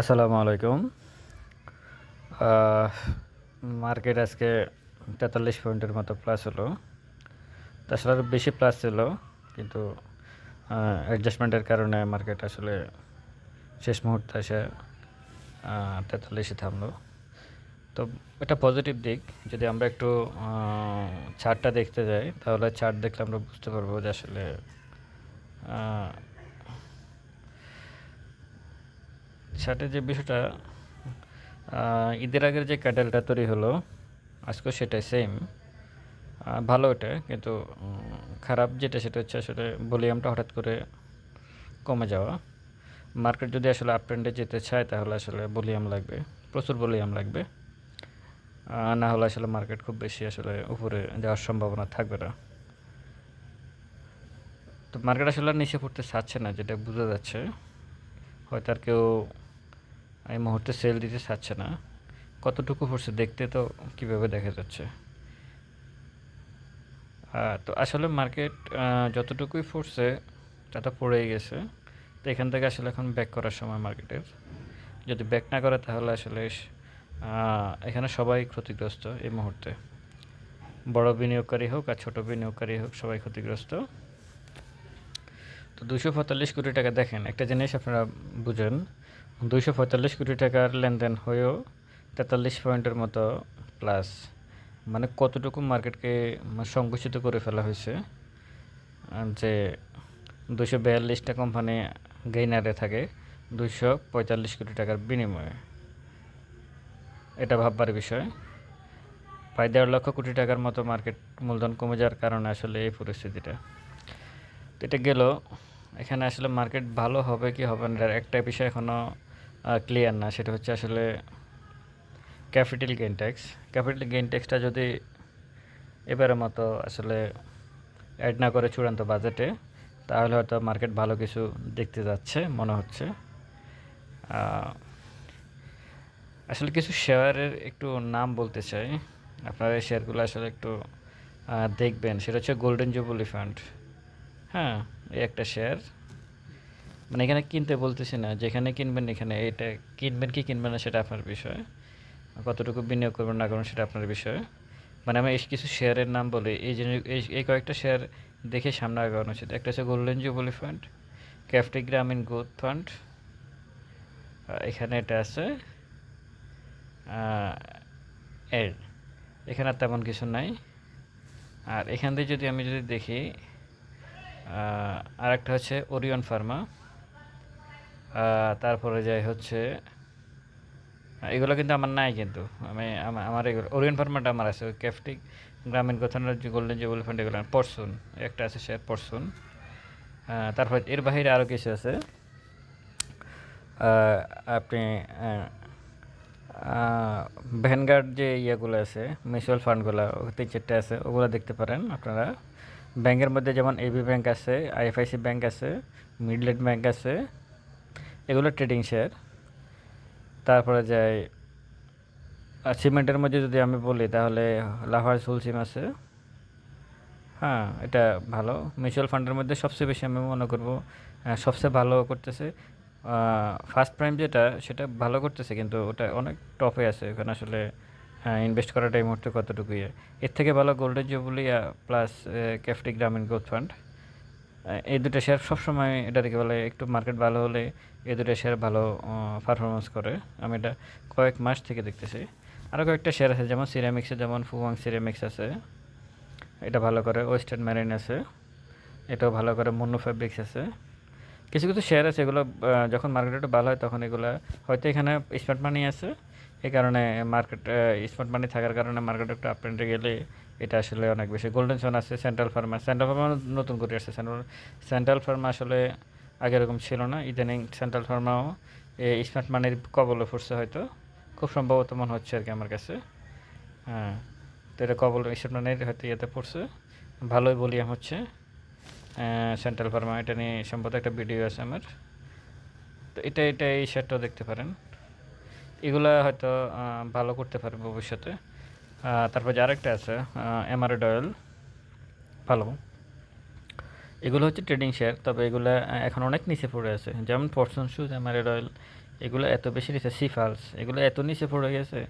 আসসালামু আলাইকুম। মার্কেট আজকে তেতাল্লিশ পয়েন্টের মতো প্লাস হলো। তাছাড়া আরও বেশি প্লাস ছিল, কিন্তু অ্যাডজাস্টমেন্টের কারণে মার্কেট আসলে শেষ মুহূর্তে এসে তেতাল্লিশে থামলো। তো এটা পজিটিভ দিক, যদি আমরা একটু চার্টটা দেখতে যাই, তাহলে চার্ট দেখলে আমরা বুঝতে পারব যে আসলে শার্টের যে বিষয়টা ঈদের আগের যে ক্যাটেলটা তৈরি হলো আজকেও সেটাই সেম ভালো ওটা কিন্তু খারাপ যেটা সেটা হচ্ছে আসলে ভলিউমটা হঠাৎ করে কমে যাওয়া। মার্কেট যদি আসলে আপ ট্রেন্ডে যেতে চায়, তাহলে আসলে ভলিউম লাগবে, প্রচুর ভলিউম লাগবে। না হলে আসলে মার্কেট খুব বেশি আসলে উপরে যাওয়ার সম্ভাবনা থাকবে না। তো মার্কেট আসলে নিচে পড়তে চাচ্ছে না, যেটা বোঝা যাচ্ছে। হয়তো আর কেউ এই মুহূর্তে সেল দিতে চাচ্ছে না। কতটুকু পড়ছে দেখতে তো কীভাবে দেখা যাচ্ছে? তো আসলে মার্কেট যতটুকুই পড়ছে তত পড়েই গেছে। তো এখান থেকে আসলে এখন ব্যাক করার সময় মার্কেটের যদি ব্যাক না করে তাহলে আসলে এখানে সবাই ক্ষতিগ্রস্ত এই মুহূর্তে। বড় বিনিয়োগকারী হোক আর ছোট বিনিয়োগকারী হোক, সবাই ক্ষতিগ্রস্ত। তো দুশো পঁয়তাল্লিশ কোটি টাকা দেখেন, একটা জিনিস আপনারা বুঝেন। দুশো পঁয়তাল্লিশ কোটি টাকার লেনদেন হয়েও তেতাল্লিশ পয়েন্টের মতো প্লাস মানে কতটুকু মার্কেটকে মানে সংকুচিত করে ফেলা হয়েছে? যে দুশো বিয়াল্লিশটা কোম্পানি গেইনারে থাকে দুশো পঁয়তাল্লিশ কোটি টাকার বিনিময়ে। এটা ভাববার বিষয়। প্রায় দেড় লক্ষ কোটি টাকার মতো মার্কেট মূলধন কমে যাওয়ার কারণে আসলে এই পরিস্থিতিটা। তো এটা গেল। এখানে আসলে মার্কেট ভালো হবে কি হবে না একটা বিষয় এখনও ক্লিয়ার না। সেটা হচ্ছে আসলে capital gain tax capital gain ট্যাক্সটা যদি এবারের মতো আসলে অ্যাড না করে চূড়ান্ত বাজেটে তাহলে হয়তো মার্কেট ভালো কিছু দেখতে যাচ্ছে, মনে হচ্ছে। আসলে কিছু শেয়ারের একটু নাম বলতে চাই। আপনারা এই শেয়ারগুলো আসলে একটু দেখবেন। সেটা হচ্ছে গোল্ডেন জুবলি ফান্ড হ্যাঁ এই একটা শেয়ার মানে এখানে কিনতে বলতেছি না, যেখানে কিনবেন এখানে এটা কিনবেন কি কিনবেন না সেটা আপনার বিষয়। কতটুকু বিনিয়োগ করবেন না করবেন সেটা আপনার বিষয়। মানে আমি এই কিছু শেয়ারের নাম বলি, এই জিনিস, এই কয়েকটা শেয়ার দেখে সামনে আগানো উচিত। একটা হচ্ছে গোল্ডেন জুবলি ফান্ড, ক্যাফটি গ্রামীণ গ্রোথ ফান্ড এখানে এটা আছে এর এখানে আর তেমন কিছু নাই। আর এখান থেকে যদি আমি যদি দেখি আর একটা হচ্ছে ওরিয়ন ফার্মা। তারপরে যাই হচ্ছে, এগুলো কিন্তু আমার নাই কিন্তু। আমি, আমা- আমার এগুলো ওরিয়ন ফার্মাটা আমার আছে, ওই ক্যাফটিক গ্রামীণ গোথানোর যে গোল্ডেন জুবল ফান্ড এগুলো পরশুন একটা আছে শেয়ার পরশুন তারপর এর বাহিরে আরও কিছু আছে। আপনি ভ্যানগার্ড যে ইয়েগুলো আছে মিউচুয়াল ফান্ডগুলো তিন চারটে আছে, ওগুলো দেখতে পারেন আপনারা। ব্যাংকের মধ্যে যেমন এবি ব্যাংক আছে আইএফআইসি ব্যাংক আছে মিডল্যান্ড ব্যাংক আছে এগুলো ট্রেডিং শেয়ার তারপরে যাই সিমেন্টের মধ্যে যদি আমি বলি, তাহলে লাফার সুলসিম আছে। হ্যাঁ এটা ভালো। মিউচুয়াল ফান্ডের মধ্যে সবচেয়ে বেশি আমি মনে করব সবচেয়ে ভালো করতেছে। ফার্স্ট প্রাইম যেটা, সেটা ভালো করতেছে, কিন্তু ওটা অনেক টপে আছে। ওখানে আসলে ইনভেস্ট করাটা এই মুহূর্তে কতটুকু ইয়ে এর থেকে ভালো গোল্ডেন জুবলি প্লাস ক্যাফটি গ্রামীণ গ্রোথ ফান্ড এই দুটো শেয়ার সবসময় এটা থেকে বলে, একটু মার্কেট ভালো হলে এই দুটো শেয়ার ভালো পারফরমেন্স করে। আমি এটা কয়েক মাস থেকে দেখতেছি। আরও কয়েকটা শেয়ার আছে, যেমন সিরামিক্সে যেমন ফুয়াং সিরামিক্স আছে, এটা ভালো করে। ওয়েস্টার্ন ম্যারিন আছে, এটাও ভালো করে। মুন্নু ফ্যাব্রিক্স আছে। কিছু কিছু শেয়ার আছে এগুলো যখন মার্কেট একটু ভালো হয়, তখন এগুলো, হয়তো এখানে স্মার্ট মানি আছে এই কারণে মার্কেট স্মার্ট মানি থাকার কারণে মার্কেট একটু আপ ট্রেন্ডে গেলে এটা আসলে অনেক বেশি। গোল্ডেন সোন আছে সেন্ট্রাল ফার্মা সেন্ট্রাল ফার্মা নতুন করে আসছে। সেন্ট্রাল সেন্ট্রাল ফার্মা আসলে আগে এরকম ছিল না। ইদানিং সেন্ট্রাল ফার্মাও স্মার্ট মানির কবলে পড়ছে হয়তো। খুব সম্ভবত মনে হচ্ছে আর কি আমার কাছে। হ্যাঁ তো এটা কবল স্মার্ট মানির হয়তো ইয়েতে পড়ছে। ভালোই বলিয়াম হচ্ছে। সেন্ট্রাল ফার্মা এটা নিয়ে সম্ভবত একটা ভিডিও আছে আমার। তো এটা এটা এই শেয়ারটাও দেখতে পারেন। এগুলা হয়তো ভালো করতে পারে ভবিষ্যতে। তারপর যে আরেকটা আছে এমআরএড অয়েল ভালো। এগুলো হচ্ছে ট্রেডিং শেয়ার তবে এগুলো এখন অনেক নিচে পড়ে আছে। যেমন ফরচুন শুজ এমআরএড অয়েল এগুলো এত বেশি নিচে সিফালস এগুলো এত নিচে পড়ে গেছে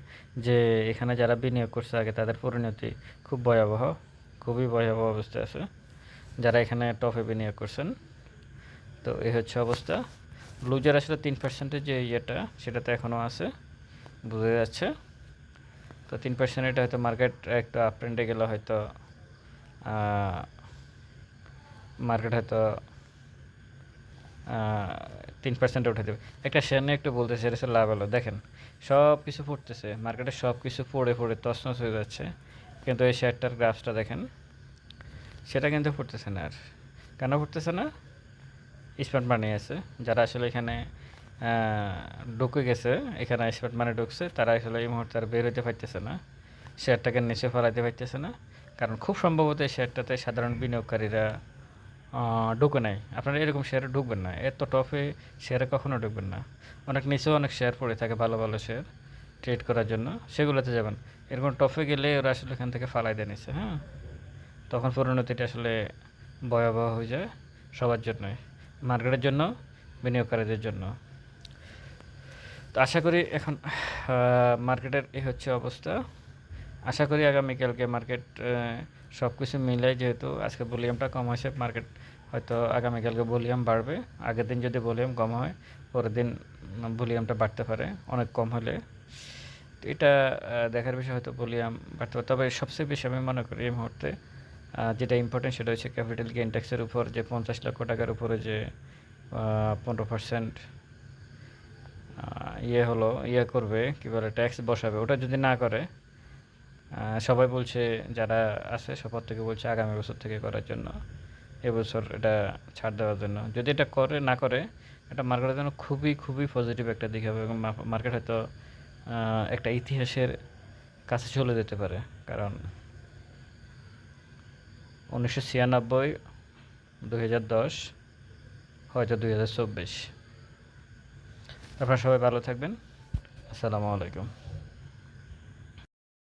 যে এখানে যারা বিনিয়োগ করছে আগে তাদের পরিণতি খুব ভয়াবহ, খুবই ভয়াবহ অবস্থা আছে। যারা এখানে টপে বিনিয়োগ করছেন, তো এই হচ্ছে অবস্থা। লুজার আসলে তিন পার্সেন্টের যে ইয়েটা সেটা তো এখনও আছে, বোঝা যাচ্ছে। তো তিন পার্সেন্ট হয়তো মার্কেট একটু আপ ট্রেন্ডে গেলে হয়তো মার্কেট হয়তো তিন পার্সেন্টে উঠে দেবে। একটা শেয়ার নিয়ে একটু বলতেছে, এটা লাভ হলো। দেখেন সব কিছু পড়তেছে মার্কেটে সব কিছু পড়ে পড়ে, তছনছ হয়ে যাচ্ছে। কিন্তু এই শেয়ারটার গ্রাফসটা দেখেন, সেটা কিন্তু পড়তেছে না আর। কেন পড়তেছে না? স্মার্ট মানি আছে। যারা আসলে এখানে ঢুকে গেছে, এখানে স্মার্ট মানি ঢুকছে, তারা আসলে এই মুহূর্তে আর বের হইতে পারতেছে না। শেয়ারটাকে নিচে ফেলাইতে পারতেছে না। কারণ খুব সম্ভবত এই শেয়ারটাতে সাধারণ বিনিয়োগকারীরা ঢুকে নাই। আপনারা এরকম শেয়ারে ঢুকবেন না। এত টপে শেয়ারে কখনো ঢুকবেন না। অনেক নিচেও অনেক শেয়ার পড়ে থাকে ভালো ভালো শেয়ার ট্রেড করার জন্য। সেগুলোতে যাবেন। এরকম টপে গেলে ওরা আসলে এখান থেকে ফালাই দিয়ে হ্যাঁ? তখন পরিণতিটা আসলে ভয়াবহ হয়ে যায় সবার জন্যই। মার্কেটের জন্য, বিনিয়োগকারীদের জন্য। তো আশা করি এখন মার্কেটের এই হচ্ছে অবস্থা। আশা করি আগামীকালকে মার্কেট সব কিছু মিলাই যেহেতু আজকে ভলিউমটা কম হয়েছে, মার্কেট হয়তো আগামীকালকে ভলিউম বাড়বে। আগের দিন যদি ভলিউম কম হয়, পরের দিন ভলিউমটা বাড়তে পারে, অনেক কম হলে। তো এটা দেখার বিষয় হয়তো ভলিউম বাড়তে পারে। তবে সবচেয়ে বেশি আমি মনে করি এই মুহূর্তে যেটা ইম্পর্টেন্ট সেটা হচ্ছে ক্যাপিটাল গেইন ট্যাক্সের উপর, যে পঞ্চাশ লক্ষ টাকার উপরে যে পনেরো পার্সেন্ট ইয়ে হলো ইয়ে করবে, কী বলে ট্যাক্স বসাবে। ওটা যদি না করে সবাই বলছে, যারা আছে, সবার থেকে বলছে আগামী বছর থেকে করার জন্য, এবছর এটা ছাড় দেওয়ার জন্য। যদি এটা করে, না করে, এটা মার্কেটের জন্য খুবই খুবই পজিটিভ একটা দিক হবে এবং মার্কেট হয়তো একটা ইতিহাসের কাছে চলে যেতে পারে। কারণ উনিশশো ছিয়ানব্বই, দুই হাজার দশ, হয়তো দুই হাজার চব্বিশ। আপনারা সবাই ভালো থাকবেন। আসসালামু আলাইকুম।